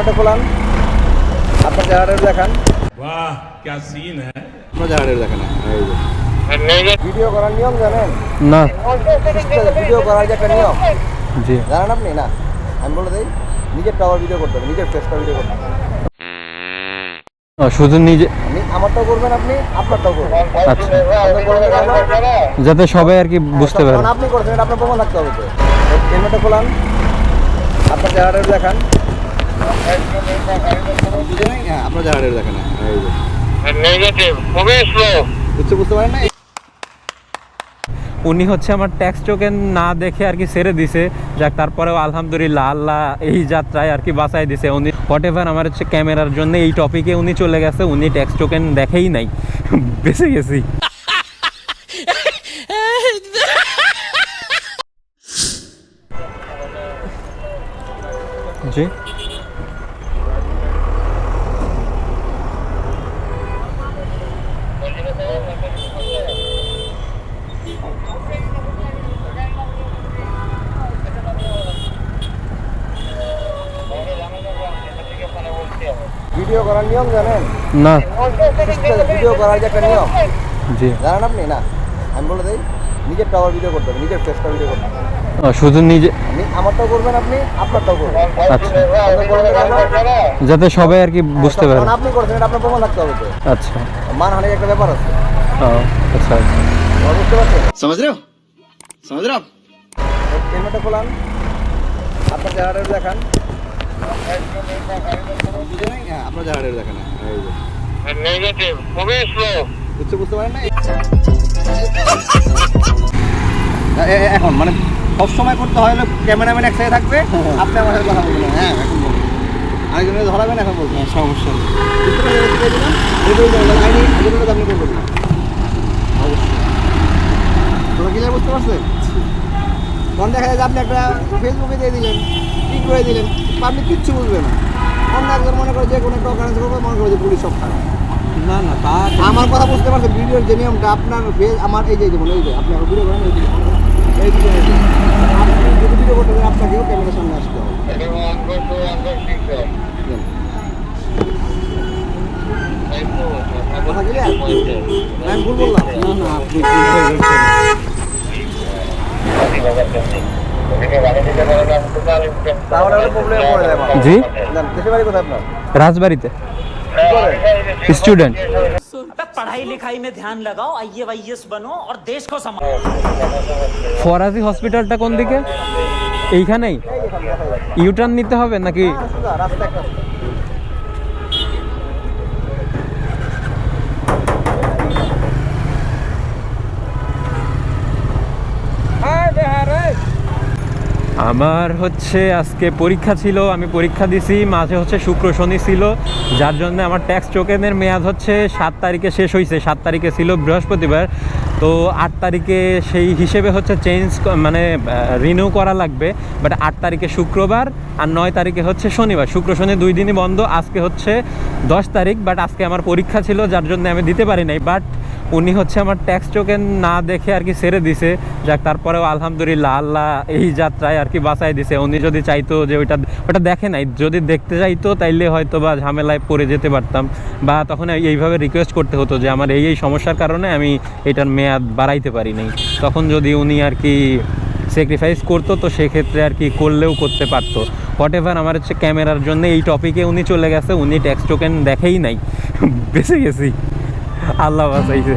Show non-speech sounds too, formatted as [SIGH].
হেলমেটটা খোলান আপনার জায়গাটা দেখান वाह क्या सीन है আপনার জায়গাটা দেখান ভিডিও করার নিয়ম জানেন না ভিডিও করার যে একটা নিয়ম জি জানেন আপনি না আমি বলে দিই নিজের টাওয়ার ভিডিও করতে হবে নিজের ফেসটা ভিডিও করতে হবে ও, শুধু নিজে আপনি আমারটাও করবেন আপনি আপনারটাও করবেন আচ্ছা আপনি করবেন কেন? যাতে সবাই আর কি বুঝতে পারে কারণ আপনি করছেন এটা আপনার প্রমাণ থাকতে হবে তো হেলমেটটা খোলান আপনার জায়গাটা দেখান হ্যাঁ উনি হচ্ছে আমার ট্যাক্স টোকেন না দেখে আর কি ছেড়ে দিছে। যাক, তারপরেও আলহামদুলিল্লাহ আল্লাহ এই যাত্রায় আর কি বাঁচাই দিছে। উনি হোয়াট এভার আমার হচ্ছে ক্যামেরার জন্য এই টপিকে উনি চলে গেছে, উনি ট্যাক্স টোকেন দেখেই নাই। বেঁচে গেছি। জি? ভিডিও করার নিয়ম জানেন? না। ভিডিও করার যে একটা নিয়ম। জি। জানেন আপনি? না। আমি বলে দিই নিজের টাওয়ার ভিডিও করতে হবে নিজের ফেসটা ভিডিও করতে শুধু নিজে আমারটাও করবেন আপনি আপনারটাও করবেন। আচ্ছা। যাতে সবাই আর কি বুঝতে পারে। আপনি করছেন এটা আপনার প্রমাণ রাখতে হবে আচ্ছা। মানহানির একটা ব্যাপার আছে। আচ্ছা। বুঝতে পারছেন? সমাজ সমাজ হেলমেটটা খোলান আপনার দেখান। এখন মানে সব সময় করতে হয় ক্যামেরাম্যান এক সাইডে থাকবে আপনি আমার সাথে কথা বলবেন হ্যাঁ এখন বলুন আরেকজনের ধরাবেন এখন বলবেন সমস্যা নেই আপনি অবশ্যই বুঝতে পারছেন তখন দেখা যায় যে আপনি একটা ফেসবুকে দিয়ে দিলেন ঠিক করে দিলেন পাবলিক কিচ্ছু বুঝবে না। অন্য একজন মনে করে যে কোনো একটা অকারেন্স করবে মনে করে যে পুলিশ সব খারাপ। না না তা আমার কথা বুঝতে পারছেন ভিডিওর যে নিয়মটা আপনার ফেস আমার এই যে যেমন এই যে আপনি ভিডিও করেন এই যদি ভিডিও করতে চান আপনাকেও ক্যামেরার সামনে আসতে হবে। কথা ক্লিয়ার আমি ভুল বললাম না না আপনি তাহলে ওটা প্রবলেম পড়ে যায় আমার। জি জান, দেশের বাড়ি কোথায় আপনার রাজবাড়িতে স্টুডেন্ট पढ़ाई लिखाई में ध्यान लगाओ आई ए बनो और देश को संभालो ফরাজি হসপিটালটা কোন দিকে এইখানেই ইউটার্ন নিতে হবে নাকি হ্যাঁ, সোজা, রাস্তা আমার হচ্ছে আজকে পরীক্ষা ছিল, আমি পরীক্ষা দিছি, মাঝে হচ্ছে শুক্র শনি ছিল, যার জন্য আমার ট্যাক্স টোকেনের মেয়াদ হচ্ছে সাত তারিখে শেষ হয়েছে সাত তারিখে ছিল বৃহস্পতিবার। তো আট তারিখে সেই হিসেবে হচ্ছে চেঞ্জ মানে রিনিউ করা লাগবে বাট আট তারিখে শুক্রবার আর নয় তারিখে হচ্ছে শনিবার। শুক্র শনি দুই দিনই বন্ধ, আজকে হচ্ছে দশ তারিখ বাট আজকে আমার পরীক্ষা ছিল, যার জন্য আমি দিতে পারি নাই বাট উনি হচ্ছে আমার ট্যাক্স টোকেন না দেখে আর কি সেরে দিছে। যাক, তারপরেও আলহামদুলিল্লাহ, আল্লাহ এই যাত্রায় আর কি বাঁচাই দিছে। উনি যদি চাইতো যে ওইটা, ওটা দেখে নাই, যদি দেখতে চাইতো তাইলে হয়তো বা ঝামেলায় পড়ে যেতে পারতাম। বা তখন এইভাবে রিকোয়েস্ট করতে হতো যে আমার এই এই সমস্যার কারণে আমি এটার মেয়াদ বাড়াইতে পারি নাই। তখন যদি উনি আর কি স্যাক্রিফাইস করতো, তো সেক্ষেত্রে আর কি করলেও করতে পারতো। হোয়াট এভার আমার হচ্ছে ক্যামেরার জন্য এই টপিকে উনি চলে গেছে, উনি ট্যাক্স টোকেন দেখেই নাই। [LAUGHS] বেঁচে গেছি। আল্লাহ বাঁচাইছে।